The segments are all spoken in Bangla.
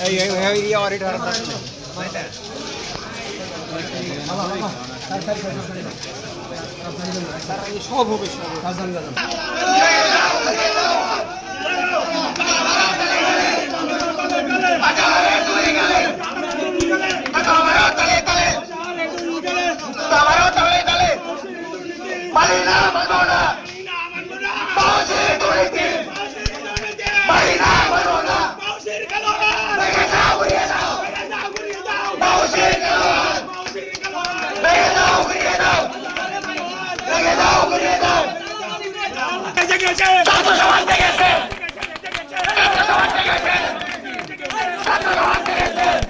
এই এই এই এই অরিট আর সব হবে সব Satu kawan tegesin! Satu kawan tegesin! Satu kawan tegesin!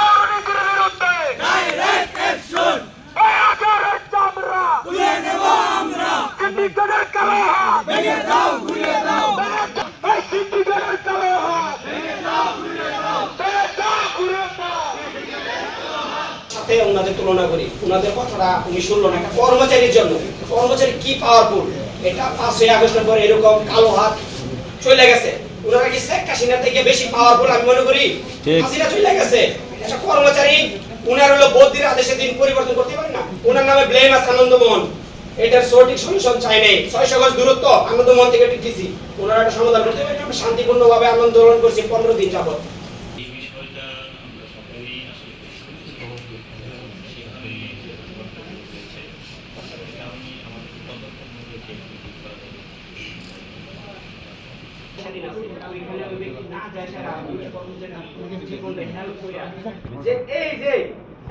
সাথে ওনাদের তুলনা করি। ওনাদের কথাটা উনি শুনলো একটা কর্মচারীর জন্য। কর্মচারী কি পাওয়ারফুল এটা পাঁচই আগস্টের পর এরকম কালো হাত চলে গেছে। ওনারা কি শেখ হাসিনা থেকে বেশি পাওয়ারফুল আমি মনে করি? হাসিনা চলে গেছে। একটা কর্মচারী উনার হলো বৌদ্ধির আদেশের দিন পরিবর্তন করতে পারে না। ওনার নামে ব্লেম আছে আনন্দমোহন। এটার সঠিক সলিউশন চাই নাই। ছয়শো গজ দূরত্ব আনন্দমোহন থেকে টিটিসি ওনারা একটা সমাধান করতে পারে আমরা শান্তিপূর্ণভাবে আন্দোলন করছি পনেরো দিন যাবত এই বিষয়টা আমরা সকলেই আসলে উপভোগ করি এবং সেভাবেই পরিবর্তন হয়েছে এই কারণে আমাদের ততক্ষণ রয়েছে একটু ঠিক করা যাবে স্বাধীন আছে। ওইখানে ওই ব্যক্তি না যায় সারা পুলিশ কর্মচারী জীবনে help কইরা। যে এই যে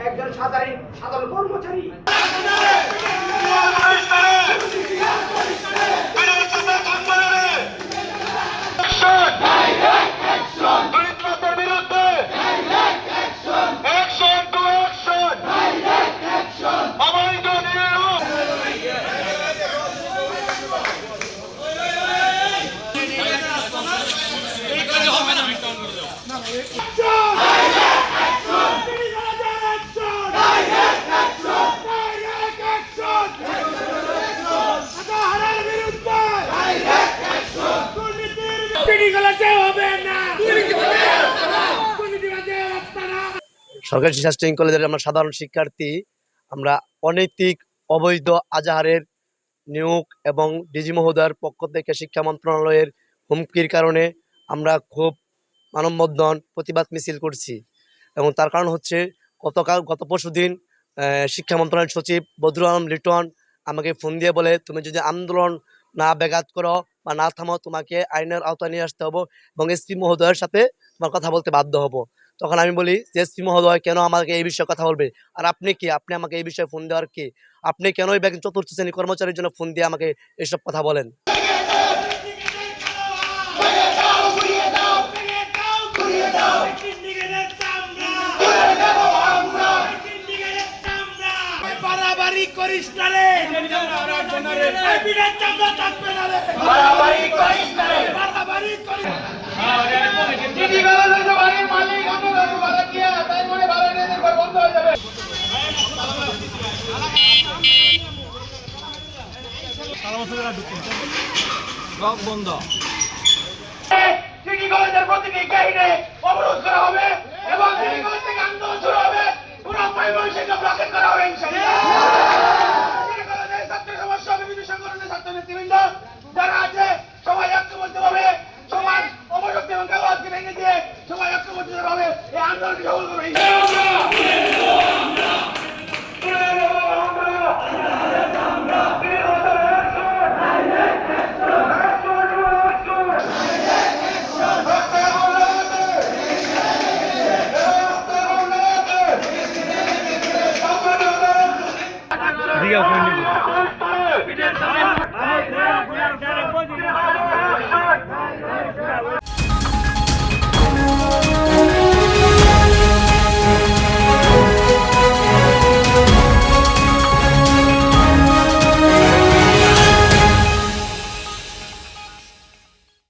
একজন সাধারণ সাধারণ কর্মচারী সরকারি শিক্ষা ট্রেনিং কলেজের আমরা সাধারণ শিক্ষার্থী, আমরা অনৈতিক, অবৈধ, আজাহারের নিয়োগ এবং ডিজি মহোদয়ের পক্ষ থেকে শিক্ষা মন্ত্রণালয়ের হুমকির কারণে আমরা খুব মানববন্ধন, প্রতিবাদ মিছিল করছি। এবং তার কারণ হচ্ছে গতকাল, গত পরশু দিন শিক্ষা মন্ত্রণালয়ের সচিব বদরুল আলম লিটন আমাকে ফোন দিয়ে বলে, তুমি যদি আন্দোলন না ব্যাঘাত করো বা না থামো তোমাকে আইনের আওতায় নিয়ে আসতে হবে এবং এসপি মহোদয়ের সাথে তোমার কথা বলতে বাধ্য হব। তখন আমি বলি, যে এসপি মহোদয় কেন আমাকে এই বিষয়ে কথা বলবে? আর আপনি কি? আপনি আমাকে এই বিষয়ে ফোন দেওয়ার কি? আপনি কেন এই ব্যাংক চতুর্থ শ্রেণি কর্মচারীর জন্য ফোন দিয়ে আমাকে এইসব কথা বলেন? করিস না রে বিরাট চামড়া থাকবে না রে। বাড়াবাড়ি করিস না রে। বাড়াবাড়ি করিস সব বন্ধ সিটি কলেজের প্রতিটি গেইটে অবরোধ করা হবে এবং সিটি কলেজ থেকে আন্দোলন শুরু হবে। পুরো ময়মনসিংহ ব্লকেট করা হবে ইনশাআল্লাহ। সবাই ঐক্যবদ্ধ হবে এই আন্দোলনকে সফল করবে। Yeah,